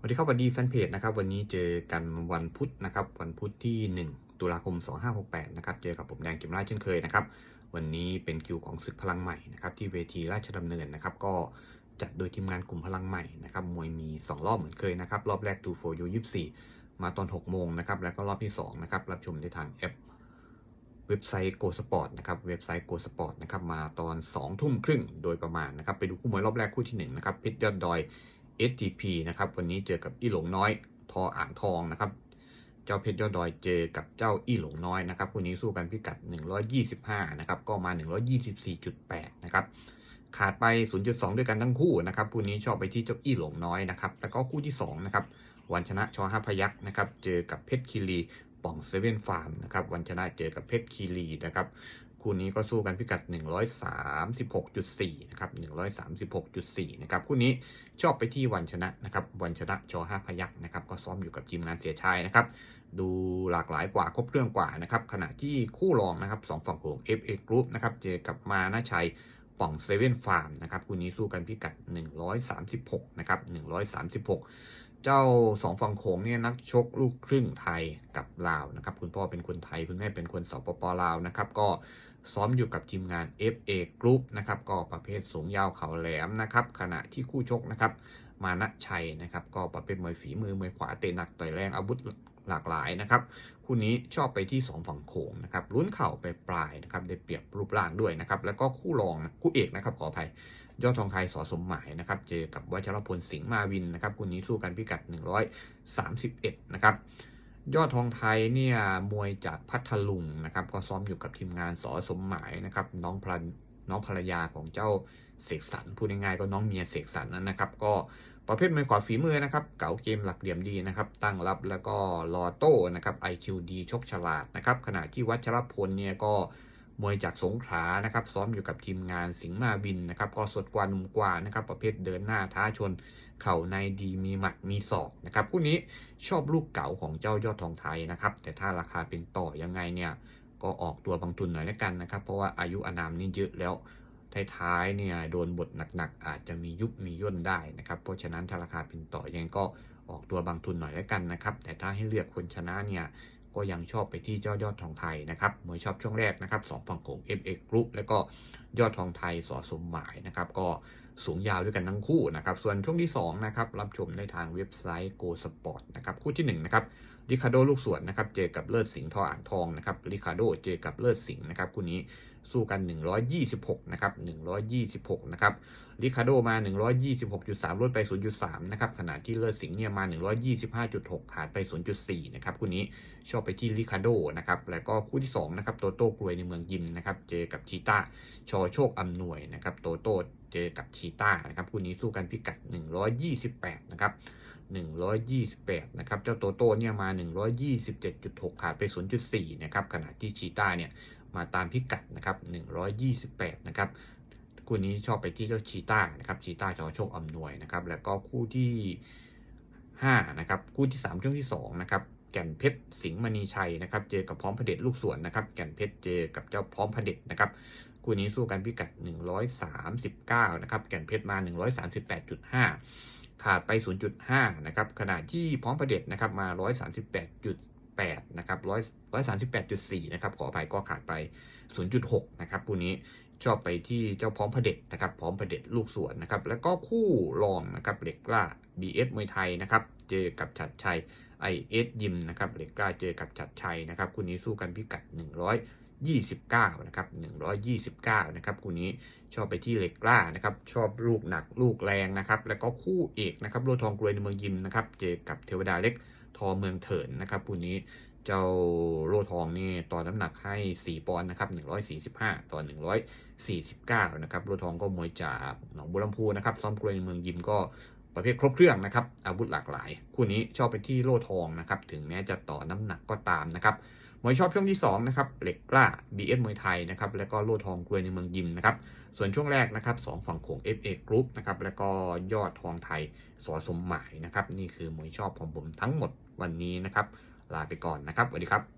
สวัสดีครับสวัสดีแฟนเพจนะครับ วันนี้เจอกันวันพุธนะครับ วันพุธที่ 1 ตุลาคม 2568 นะครับ เจอกับผมแดงเกมราชเช่นเคยนะครับ วันนี้เป็นคิวของศึกพลังใหม่นะครับที่เวทีราชดำเนินนะครับ ก็จัดโดยทีมงานกลุ่มพลังใหม่นะครับ มวยมี 2 รอบเหมือนเคยนะครับ รอบแรก2 4 u 24 มาตอน 6 โมงนะครับ แล้วก็รอบที่ 2 นะครับ รับชมได้ทางแอปเว็บไซต์ Go Sport นะครับเว็บไซต์ Go Sport นะครับมาตอน2ทุ่มครึ่งโดยประมาณนะครับ ไปดูคู่มวยรอบแรกคู่ที่1นะครับเพชรยอดดอย STP นะครับวันนี้เจอกับอี้หลงน้อย ทออ่างทองนะครับ เจ้าเพชรยอดดอยเจอกับเจ้าอี้หลงน้อยนะครับคู่นี้สู้กันพิกัด 125 นะครับ ก็มา 124.8 นะครับ ขาดไป 0.2 ด้วยกันทั้งคู่นะครับคู่นี้ชอบไปที่เจ้าอี้หลงน้อยนะครับ แล้วก็คู่ที่ 2 นะครับ วันชนะชอห้าพยักนะครับ เจอกับเพชรคีรีป่องเซเว่นฟาร์มนะครับ วันชนะเจอกับเพชรคีรีนะครับ คู่นี้ก็สู้กันพิกัด 136.4 นะครับ 136.4 นะครับ คู่นี้ชอบไปที่วันชนะนะครับ วันชนะชอห้าพยักนะครับ ก็ซ้อมอยู่กับทีมงานเสียชายนะครับ ดูหลากหลายกว่าครบเครื่องกว่านะครับ ขณะที่คู่รองนะครับสองฝั่งของ FA Group นะครับ เจอกับมานาชัยป่องเซเว่นฟาร์มนะครับ คู่นี้สู้กันพิกัด 136 นะครับ 136 เจ้าสองฝั่งโขงเนี่ยนักชกลูกครึ่งไทยกับลาวนะครับ คุณพ่อเป็นคนไทย คุณแม่เป็นคนสปปลาวนะครับ ก็ซ้อมอยู่กับทีมงาน FA Group นะครับ ก็ประเภทสูงยาวเข่าแหลมนะครับ ขณะที่คู่ชกนะครับ มานะชัยนะครับ ก็ประเภทมวยฝีมือมวยขวาเตะหนักต่อยแรงอาวุธหลากหลายนะครับคู่นี้ชอบไปที่ 2 ฝั่งโขงนะครับลุ้นเข่าไปปลายนะครับได้เปรียบรูปร่างด้วยนะครับแล้วก็คู่รองคู่เอกนะครับขออภัยยอดทองไทยสอสมหมายนะครับเจอกับวัชรพลสิงห์มาวินนะครับคู่นี้สู้กันพิกัด 131 นะครับยอดทองไทยเนี่ยมวยจากพัทลุงนะครับก็ซ้อมอยู่กับทีมงานสอสมหมายนะครับน้องพลันน้องภรรยาของเจ้า เสกสรรพูดง่ายๆก็น้องเมียเสกสรรนั่นนะครับ ก็ประเภทมวยขวาฝีมือนะครับ เก่าเกมหลักเหลี่ยมดีนะครับ ตั้งรับแล้วก็รอโต้นะครับ IQD ชกฉลาดนะครับ ขณะที่วัชรพลเนี่ยก็มวยจากสงขลานะครับ ซ้อมอยู่กับทีมงานสิงห์มาบินนะครับ ก็สดกว่านุ่มกว่านะครับ ประเภทเดินหน้าท้าชน เข่าในดีมีหมัดมีศอกนะครับคู่นี้ชอบลูกเก่าของเจ้ายอดทองไทยนะครับ แต่ถ้าราคาเป็นต่อยังไงเนี่ยก็ออกตัวบางทุนหน่อยแล้วกันนะครับ เพราะว่าอายุอานามนี่เยอะแล้ว ท้ายๆเนี่ยโดนบทหนักๆ อาจจะมียุบมีย่นได้นะครับ เพราะฉะนั้นถ้าราคาเป็นต่อยังก็ออกตัวบางทุนหน่อยแล้วกันนะครับ แต่ถ้าให้เลือกคนชนะเนี่ยก็ยังชอบไปที่เจ้ายอดทองไทยนะครับมวยชอบช่วงแรกนะครับสองฝั่งของ FX Group แล้วก็ยอดทองไทยสอสมหมายนะครับก็สูงยาวด้วยกันทั้งคู่นะครับ ส่วนช่วงที่2นะครับรับชมได้ทางเว็บไซต์ Go Sport นะครับคู่ที่1นะครับริคาโดลูกสวนนะครับเจอกับเลิศสิงห์ทออ่างทองนะครับริคาโดเจอกับเลิศสิงห์นะครับคู่นี้สู้กัน 126นะครับ126นะครับริคาโดมา 126.3 ลดไป 0.3นะครับขณะที่เลิศสิงห์เนี่ยมา 125.6 ขาดไป 0.4นะครับคู่นี้ชอบไปที่ริคาโดนะครับแล้วก็คู่ที่2นะครับโตโต้กลวยในเมืองยิมนะครับเจอกับชีต้าชอโชคอำนวยนะครับโตโต้เจอกับชีต้านะครับคู่นี้สู้กันพิกัด 128 นะครับ 128 นะครับ เจ้าโตโต้เนี่ยมา 127.6 ขาดไป 0.4 นะครับ ขณะที่ชีต้าเนี่ยมาตามพิกัดนะครับ 128 นะครับคู่นี้ชอบไปที่เจ้าชีต้านะครับชีต้าชอโชคอำนวยนะครับ แล้วก็คู่ที่5นะครับคู่ที่ 3 ช่วงที่2นะครับ แก่นเพชรสิงห์มณีชัยนะครับ เจอกับพร้อมพระเดชลูกสวนนะครับ แก่นเพชรเจอกับเจ้าพร้อมพระเดชนะครับคู่นี้สู้กันพิกัด 139 นะครับ แก่นเพชรมา 138.5 ขาดไป 0.5 นะครับ ขณะที่พร้อมพระเดชนะครับมา 138.8 นะครับ138.4 นะครับ ขออภัยก็ขาดไป 0.6 นะครับคู่นี้ชอบไปที่เจ้าพร้อมพระเดชนะครับ พร้อมพระเดชลูกสวนนะครับ แล้วก็คู่รองนะครับเหล็กกล้า BS มวยไทยนะครับ เจอกับฉัดชัย IS ยิมนะครับเหล็กกล้าเจอกับฉัดชัยนะครับคู่นี้สู้กันพิกัด 129 นะครับ 129 นะครับคู่นี้ชอบไปที่เหล็กกล้านะครับ ชอบลูกหนักลูกแรงนะครับ แล้วก็คู่เอกนะครับโลทองกลวยในเมืองยิมนะครับ เจอกับเทวดาเล็กทอเมืองเถินนะครับคู่นี้เจ้าโลทองนี่ต่อน้ำหนักให้ 4 ปอนด์นะครับ145 ต่อ 149 นะครับโลทองก็มวยจากหนองบัวลำพูนะครับซ้อมกลวยในเมืองยิมก็ ประเภทครบเครื่องนะครับ อาวุธหลากหลาย คู่นี้ชอบไปที่โลทองนะครับ ถึงแม้จะต่อน้ำหนักก็ตามนะครับมวยชอบช่วงที่2นะครับเหล็กกล้า BS มวยไทยนะครับแล้วก็โลทองกลวยในเมืองยิมนะครับส่วนช่วงแรกนะครับสองฝั่งโขง FA Group นะครับแล้วก็ยอดทองไทยสอสมหมายนะครับนี่คือมวยชอบของผมทั้งหมดวันนี้นะครับลาไปก่อนนะครับสวัสดีครับ